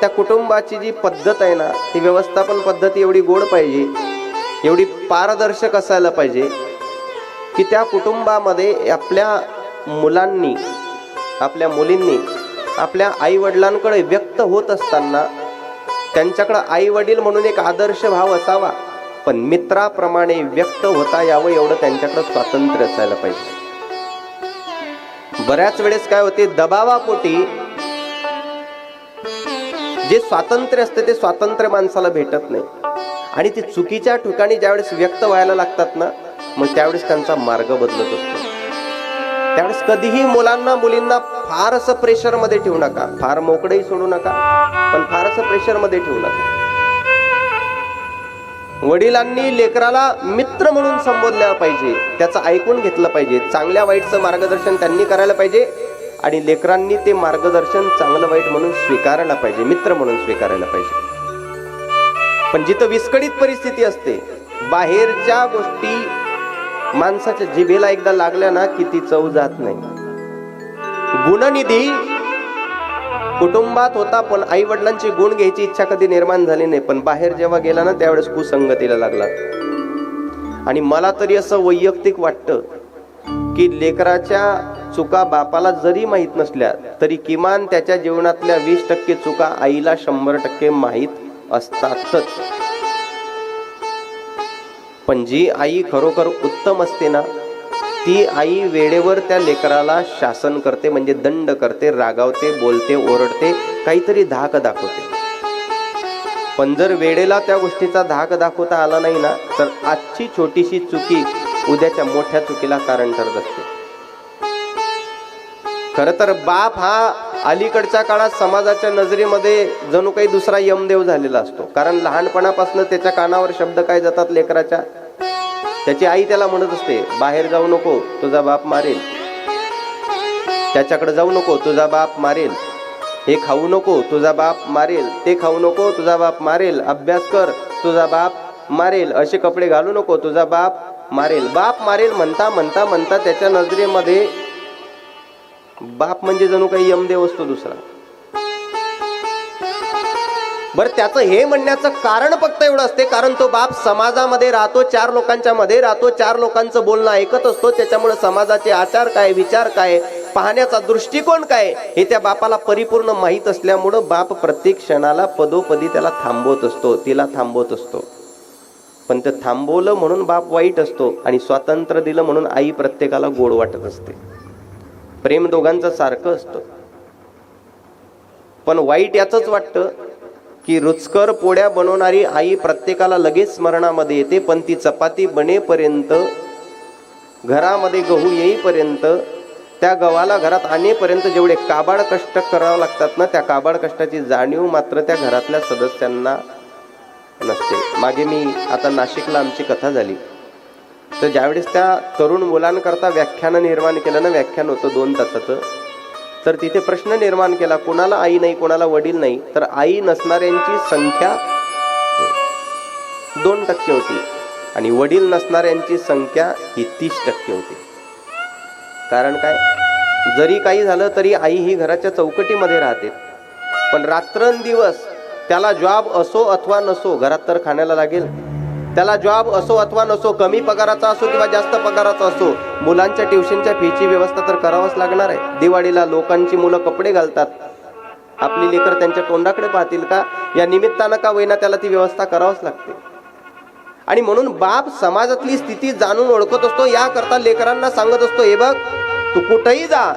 त्या कुटुंबाची जी पद्धत आहे ना ती व्यवस्थापन पद्धती एवढी गोड पाहिजे एवढी पारदर्शक असायला पाहिजे की त्या कुटुंबामध्ये आपल्या मुलांनी आपल्या मुलींनी आपल्या आईवडिलांकडे व्यक्त होत असताना त्यांच्याकडं आई वडील म्हणून एक आदर्श भाव असावा पण मित्राप्रमाणे व्यक्त होता यावं एवढं त्यांच्याकडं स्वातंत्र्य असायला पाहिजे. बऱ्याच वेळेस काय होते दबावापोटी जे स्वातंत्र्य असते ते स्वातंत्र्य माणसाला भेटत नाही. आणि ते चुकीच्या ठिकाणी ज्यावेळेस व्यक्त व्हायला लागतात ना मग त्यावेळेस त्यांचा मार्ग बदलत असतो. त्यावेळेस कधीही मुलांना मुलींना फार असं प्रेशरमध्ये ठेवू नका. फार मोकळेही सोडू नका पण फार असं प्रेशरमध्ये ठेवू नका. वडिलांनी लेकराला मित्र म्हणून संबोधल्या पाहिजे त्याचं ऐकून घेतलं पाहिजे चांगल्या वाईटचं मार्गदर्शन त्यांनी करायला पाहिजे आणि लेकरांनी ते मार्गदर्शन चांगलं वाईट म्हणून स्वीकारायला पाहिजे मित्र म्हणून स्वीकारायला पाहिजे. पण जिथं विस्कळीत परिस्थिती असते बाहेरच्या गोष्टी माणसाच्या जिभेला एकदा लागल्या ना की ती चव जात नाही. गुणनिधी कुटुंबात होता पण आई वडिलांची गुण घ्यायची इच्छा कधी निर्माण झाली नाही. पण बाहेर जेव्हा गेला ना त्यावेळेस कुसंगतीला लागला. आणि मला तरी असं वैयक्तिक वाटतं की लेकराच्या चुका बापाला जरी माहीत नसल्या तरी किमान त्याच्या जीवनातल्या वीस टक्के चुका आईला शंभर टक्के माहीत असतातच. पण जी आई खरोखर उत्तम असते ना ती आई वेळेवर त्या लेकराला शासन करते म्हणजे दंड करते रागावते बोलते ओरडते काहीतरी धाक दाखवते. पण जर वेळेला त्या गोष्टीचा धाक दाखवता आला नाही ना तर आजची छोटीशी चुकी उद्याच्या मोठ्या चुकीला कारण ठरत असते. खर तर बाप हा अलीकडच्या काळात समाजाच्या नजरेमध्ये जणू काही दुसरा यमदेव झालेला असतो. कारण लहानपणापासून त्याच्या कानावर शब्द काय जातात लेकराच्या? त्याची आई त्याला म्हणत असते बाहेर जाऊ नको तुझा बाप मारेल. त्याच्याकडे जाऊ नको तुझा बाप मारेल. हे खाऊ नको तुझा बाप मारेल. ते खाऊ नको तुझा बाप मारेल. अभ्यास कर तुझा बाप मारेल. असे कपडे घालू नको तुझा बाप मारेल. बाप मारेल म्हणता म्हणता म्हणता त्याच्या नजरेमध्ये बाप म्हणजे जणू काही यमदेव असतो दुसरा. बर त्याचं हे म्हणण्याचं कारण फक्त एवढं असते कारण तो बाप समाजामध्ये राहतो चार लोकांच्या मध्ये राहतो चार लोकांचं बोलणं ऐकत असतो त्याच्यामुळे समाजाचे आचार काय विचार काय पाहण्याचा दृष्टिकोन काय हे त्या बापाला परिपूर्ण माहीत असल्यामुळं बाप प्रत्येक क्षणाला पदोपदी त्याला थांबवत असतो तिला थांबवत असतो. पण ते थांबवलं म्हणून बाप वाईट असतो आणि स्वातंत्र्य दिलं म्हणून आई प्रत्येकाला गोड वाटत असते. प्रेम दोघांचं सारखं असतं. पण वाईट याचंच वाटतं की रुचकर पोळ्या बनवणारी आई प्रत्येकाला लगेच स्मरणामध्ये येते पण ती चपाती बनेपर्यंत घरामध्ये गहू येईपर्यंत त्या गव्हाला घरात आणेपर्यंत जेवढे काबाड कष्ट करावं लागतात ना त्या काबाड कष्टाची जाणीव मात्र त्या घरातल्या सदस्यांना नसते. मागे मी आता नाशिकला आमची कथा झाली. तर ज्यावेळेस त्या तरुण मुलांकरता व्याख्यान निर्माण केलं ना व्याख्यान होतं दोन तासाचं तर तिथे प्रश्न निर्माण केला कोणाला आई नाही कोणाला वडील नाही तर आई नसणाऱ्यांची संख्या दोन टक्के होती आणि वडील नसणाऱ्यांची संख्या ही तीस टक्के होती. कारण काय? जरी काही झालं तरी आई ही घराच्या चौकटीमध्ये राहते. पण रात्रंदिवस त्याला जॉब असो अथवा नसो घरात तर खाण्याला लागेल. त्याला जॉब असो अथवा नसो कमी पगाराचा असो किंवा जास्त पगाराचा असो मुलांच्या ट्युशनच्या फीची व्यवस्था तर करावंच लागणार आहे. दिवाळीला लोकांची मुलं कपडे घालतात. आपली लेकर त्यांच्या तोंडाकडे पाहतील का? या निमित्तानं का होईना त्याला ती व्यवस्था करावंच लागते? आणि म्हणून बाप समाजातली स्थिती जाणून ओळखत असतो याकरता लेकरांना सांगत असतो हे बघ तू कुठेही जा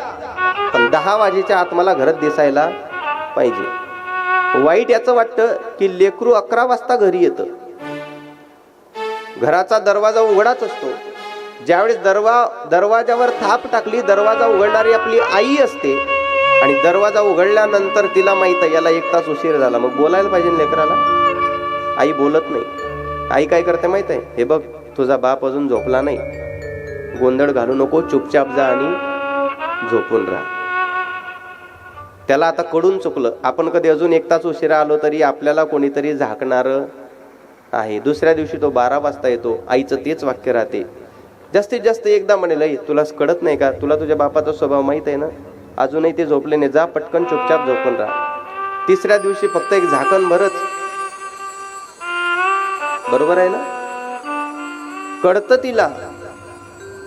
पण दहा वाजेच्या आत मला घरात दिसायला पाहिजे. वाईट याचं वाटतं की लेकरू अकरा वाजता घरी येतं. घराचा दरवाजा उघडाच असतो. ज्यावेळेस दरवा दरवाजावर थाप टाकली दरवाजा उघडणारी आपली आई असते. आणि दरवाजा उघडल्यानंतर तिला माहीत आहे याला एक तास उशीर झाला. मग बोलायला पाहिजे लेकराला? आई बोलत नाही. आई काय करते माहीत आहे? हे बघ तुझा बाप अजून झोपला नाही. गोंधळ घालू नको चुपचाप जा आणि झोपून राहा. त्याला आता कडून चुकलं. आपण कधी अजून एक तास उशिरा आलो तरी आपल्याला कोणीतरी झाकणारं आहे. दुसऱ्या दिवशी तो बारा वाजता येतो. आईचं तेच वाक्य राहते. जास्तीत जास्त एकदा म्हणेल "आई, तुला कळत नाही का? तुला तुझ्या बापाचा स्वभाव माहीत आहे ना? अजूनही ते झोपले नाही. जा पटकन चुपचाप झोपून राहा. तिसऱ्या दिवशी फक्त एक झाकण भरच. बरोबर आहे ना? कळतं तिला.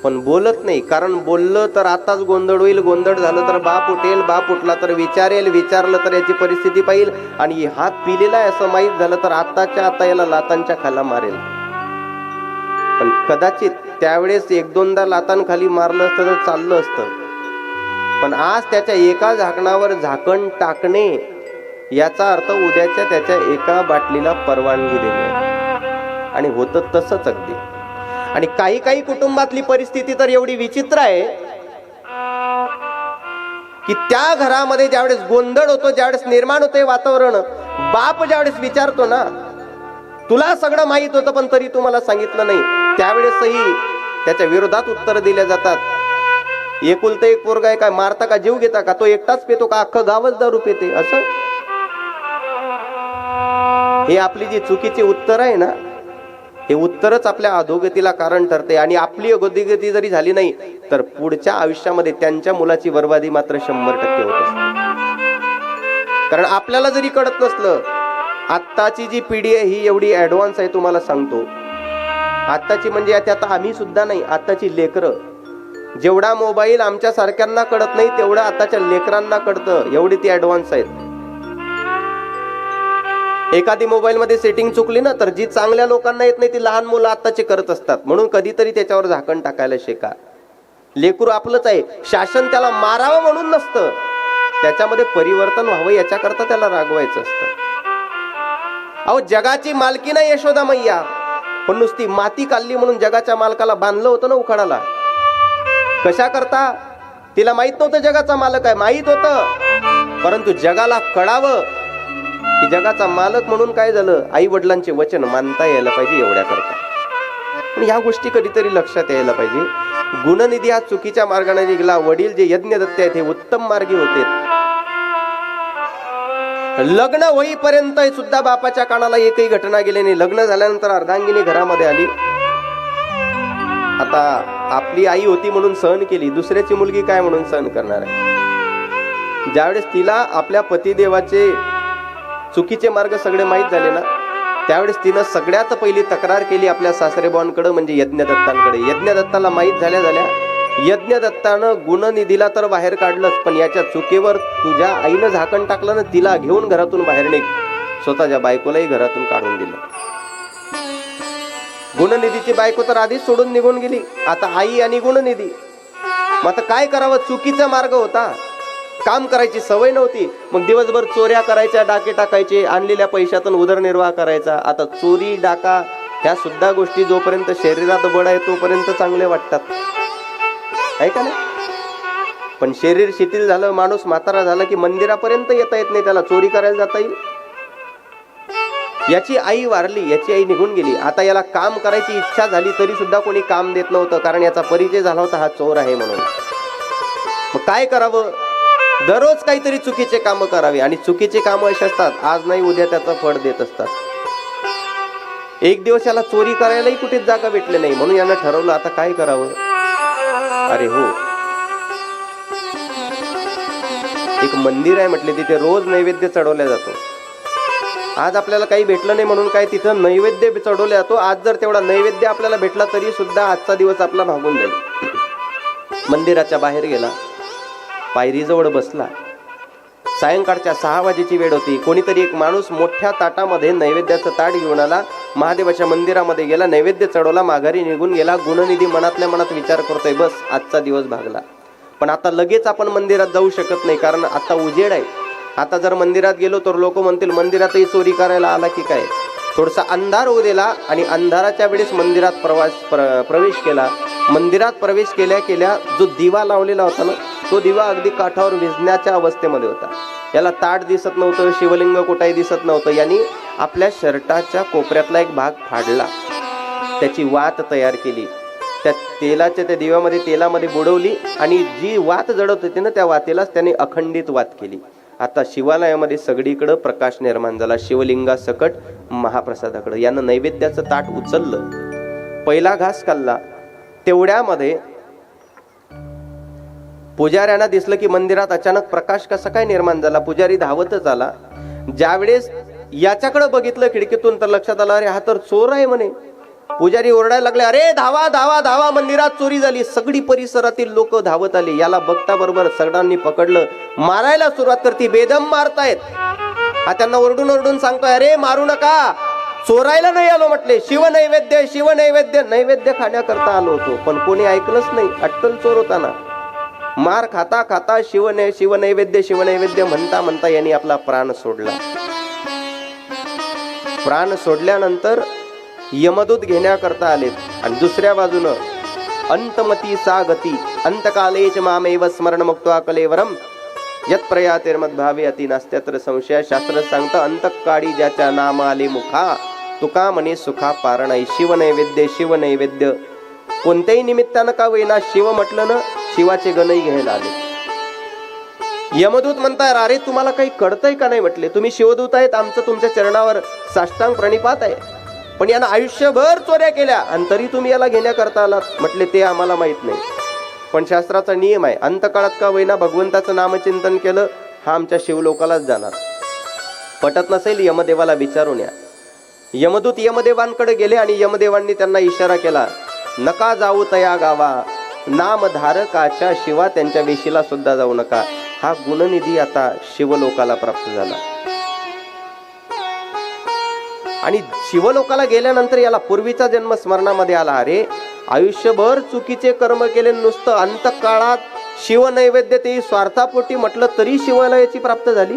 पण बोलत नाही. कारण बोललं तर आताच गोंधळ होईल गोंधळ झालं तर बाप उठेल बाप उठला तर विचारेल विचारलं तर याची परिस्थिती पाहिल. आणि हात पिलेला आहे असं माहीत झालं तर आताच्या आता याला लातांच्या खाला मारेल. पण कदाचित त्यावेळेस एक दोनदा लातांखाली मारलं असतं तर चाललं असतं. पण आज त्याच्या एका झाकणावर झाकण टाकणे याचा अर्थ उद्याच्या त्याच्या एका बाटलीला परवानगी देणे. आणि होतं तसंच अगदी. आणि काही काही कुटुंबातली परिस्थिती तर एवढी विचित्र आहे की त्या घरामध्ये ज्यावेळेस गोंधळ होतो ज्यावेळेस निर्माण होते वातावरण बाप ज्यावेळेस विचारतो ना तुला सगळं माहीत होतं पण तरी तुम्हाला सांगितलं नाही. त्यावेळेसही त्याच्या विरोधात उत्तर दिल्या जातात. एकुलतं एक पोरगा आहे काय मारता का जीव घेता का? तो एकटाच पेतो का? अख्खं गावच दारू पेते. असं? हे आपली जी चुकीची उत्तर आहे ना हे उत्तरच आपल्या अधोगतीला कारण ठरते आणि आपली अधोगती जरी झाली नाही तर पुढच्या आयुष्यामध्ये त्यांच्या मुलाची बर्बादी मात्र शंभर टक्के होत असते. कारण आपल्याला जरी कळत नसलं आत्ताची जी पिढी आहे ही एवढी ऍडव्हान्स आहे तुम्हाला सांगतो. आत्ताची म्हणजे आता आम्ही सुद्धा नाही आत्ताची लेकरं. जेवढा मोबाईल आमच्या सारख्यांना कळत नाही तेवढं आताच्या लेकरांना कळतं एवढी ती ऍडव्हान्स आहेत. एखादी मोबाईल मध्ये सेटिंग चुकली ना तर जी चांगल्या लोकांना येत नाही ती लहान मुलं आत्ताचे करत असतात. म्हणून कधीतरी त्याच्यावर झाकण टाकायला शिका. लेकरू आपलंच आहे. शासन त्याला मारावं म्हणून नसतं. त्याच्यामध्ये परिवर्तन व्हावं याच्याकरता त्याला रागवायचं असतं. अहो जगाची मालकी नाही यशोदा मैया. पण नुसती माती काढली म्हणून जगाच्या मालकाला बांधलं होतं ना उखाडाला. कशा करता तिला माहीत नव्हतं जगाचा मालक आहे. माहीत होतं. परंतु जगाला कळावं. की जगाचा मालक म्हणून काय झालं आई वडिलांचे वचन मानता यायला पाहिजे एवढ्या करता पण ह्या गोष्टी कधीतरी लक्षात यायला पाहिजे. गुणनिधी हा चुकीच्या मार्गाने निघाला वडील जे यज्ञ दत्ते आहेत हे उत्तम मार्गी होते. लग्न होईपर्यंत सुद्धा बापाच्या कानाला एकही घटना गेली नाही. लग्न झाल्यानंतर अर्धांगिनी घरामध्ये आली. आता आपली आई होती म्हणून सहन केली दुसऱ्याची मुलगी काय म्हणून सहन करणार आहे? ज्यावेळेस तिला आपल्या पतिदेवाचे चुकीचे मार्ग सगळे माहीत झाले ना? त्यावेळेस तिनं सगळ्यात पहिली तक्रार केली आपल्या सासरेबावांकडे म्हणजे यज्ञदत्तांकडे. यज्ञदत्ताला माहीत झाल्या झाल्या यज्ञदत्तानं गुणनिधीला तर बाहेर काढलंच पण याच्या चुकीवर तुझ्या आईनं झाकण टाकलं ना तिला घेऊन घरातून बाहेर निघ. स्वतःच्या बायकोलाही घरातून काढून दिलं. गुणनिधीची बायको तर आधीच सोडून निघून गेली. आता आई आणि गुणनिधी. मग आता काय करावं? चुकीचा मार्ग होता. काम करायची सवय नव्हती. मग दिवसभर चोऱ्या करायच्या डाके टाकायचे आणलेल्या पैशातून उदरनिर्वाह करायचा. आता चोरी डाका ह्या सुद्धा गोष्टी जोपर्यंत शरीरात बळ आहे तोपर्यंत चांगले वाटतात. आहे का पण शरीर शिथिल झालं माणूस म्हातारा झाला की मंदिरापर्यंत येता येत नाही त्याला चोरी करायला जाता येईल? याची आई वारली याची आई निघून गेली. आता याला काम करायची इच्छा झाली तरी सुद्धा कोणी काम देत नव्हतं कारण याचा परिचय झाला होता हा चोर आहे म्हणून. मग काय करावं? दररोज काहीतरी चुकीचे काम करावे आणि चुकीचे काम असे असतात आज नाही उद्या त्याचं फळ देत असतात. एक दिवस याला चोरी करायलाही कुठेच जागा भेटली नाही म्हणून यानं ठरवलं आता काय करावं? अरे हो. एक मंदिर आहे म्हटले तिथे रोज नैवेद्य चढवला जातो. आज आपल्याला काही भेटलं नाही म्हणून काय तिथं नैवेद्य चढवला जातो? आज जर तेवढा नैवेद्य आपल्याला भेटला तरी सुद्धा आजचा दिवस आपला भागून जाईल. मंदिराच्या बाहेर गेला. पायरीजवळ बसला. सायंकाळच्या सहा वाजेची वेळ होती. कोणीतरी एक माणूस मोठ्या ताटामध्ये नैवेद्याचं ताट घेऊन आला. महादेवाच्या मंदिरामध्ये गेला. नैवेद्य चढवला. माघारी निघून गेला. गुणनिधी मनातल्या मनात विचार करतोय. बस आजचा दिवस भागला. पण आता लगेच आपण मंदिरात जाऊ शकत नाही. कारण आता उजेड आहे. आता जर मंदिरात गेलो तर लोक म्हणतील मंदिरातही चोरी करायला आला की काय? थोडासा अंधार होऊ दिला आणि अंधाराच्या वेळेस मंदिरात प्रवास प्र प्रवेश केला. मंदिरात प्रवेश केल्या केल्या जो दिवा लावलेला होता ना तो दिवा अगदी काठावर विजण्याच्या अवस्थेमध्ये होता. याला ताट दिसत नव्हतं शिवलिंग कुठाही दिसत नव्हतं. यांनी आपल्या शर्टाच्या कोपऱ्यातला एक भाग फाडला. त्याची वात तयार केली. त्या तेलाच्या त्या दिव्यामध्ये तेलामध्ये बुडवली आणि जी वात जडत होती ना त्या वातेलाच त्याने अखंडित वात केली. आता शिवालयामध्ये सगळीकडं प्रकाश निर्माण झाला. शिवलिंगासकट महाप्रसादाकडं. यानं नैवेद्याचं ताट उचललं. पहिला घास खाल्ला. तेवढ्यामध्ये पुजाऱ्यांना दिसलं की मंदिरात अचानक प्रकाश कसा काय निर्माण झाला? पुजारी धावतच आला. ज्यावेळेस याच्याकडे बघितलं खिडकीतून तर लक्षात आलं अरे हा तर चोर आहे म्हणे. पुजारी ओरडायला लागले अरे धावा धावा धावा मंदिरात चोरी झाली. सगळी परिसरातील लोक धावत आली. याला बघता बरोबर सगळ्यांनी पकडलं. मारायला सुरुवात करते. बेदम मारतायत. हा त्यांना ओरडून ओरडून सांगतोय अरे मारू नका. चोरायला नाही आलो म्हटले. शिव नैवेद्य शिव नैवेद्य नैवेद्य खाण्याकरता आलो होतो. पण कोणी ऐकलंच नाही. अट्टल चोर होता ना. मार खाता खाता शिव शिवनैवेद्य शिव नैवेद्य शिव नैवेद्य म्हणता म्हणता यांनी आपला प्राण सोडला. प्राण सोडल्यानंतर यमदूत घेण्याकरता आलेत आणि दुसऱ्या बाजूनं अंतमती सा गती अंतकालेच मामेव स्मरण मुक्त कलेवरम. यत प्रयातेर्मद्भावे अति नास्त्यत्र संशय. शास्त्र सांगतं अंतकाळी ज्याच्या नाम आले मुखा. तुका म्हणे सुखा पारणाई. शिव नैवेद्य शिव नैवेद्य कोणत्याही निमित्तानं का होईना शिव म्हटलं ना शिवाचे गणही घ्यायला आले. यमदूत म्हणताय अरे तुम्हाला काही कळतंय का नाही म्हटले? तुम्ही शिवदूत आहेत आमचं तुमच्या चरणावर साष्टांग प्रणिपात आहे. पण यानं आयुष्यभर चोऱ्या केल्या आणि तरी तुम्ही याला घेण्याकरता आलात. म्हटले ते आम्हाला माहीत नाही. पण शास्त्राचा नियम आहे अंतकाळात का होईना भगवंताचं नामचिंतन केलं हा आमच्या शिवलोकालाच जाणार. पटत नसेल यमदेवाला विचारून या. यमदूत यमदेवांकडे गेले आणि यमदेवांनी त्यांना इशारा केला नका जाऊ तया गावा. नामधारकाच्या शिवा त्यांच्या वेशीला सुद्धा जाऊ नका. हा गुणनिधी आता शिवलोकाला प्राप्त झाला. आणि शिवलोकाला गेल्यानंतर याला पूर्वीचा जन्म स्मरणामध्ये आला. अरे आयुष्यभर चुकीचे कर्म केले नुसतं अंतकाळात शिव नैवेद्य ते स्वार्थापोटी म्हटलं तरी शिवालयाची प्राप्त झाली?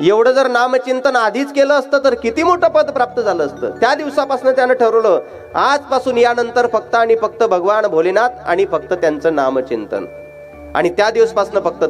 एवढं जर नामचिंतन आधीच केलं असतं तर किती मोठं पद प्राप्त झालं असतं? त्या दिवसापासून त्यानं ठरवलं आजपासून यानंतर फक्त आणि फक्त भगवान भोलेनाथ आणि फक्त त्यांचं नामचिंतन. आणि त्या दिवसपासून फक्त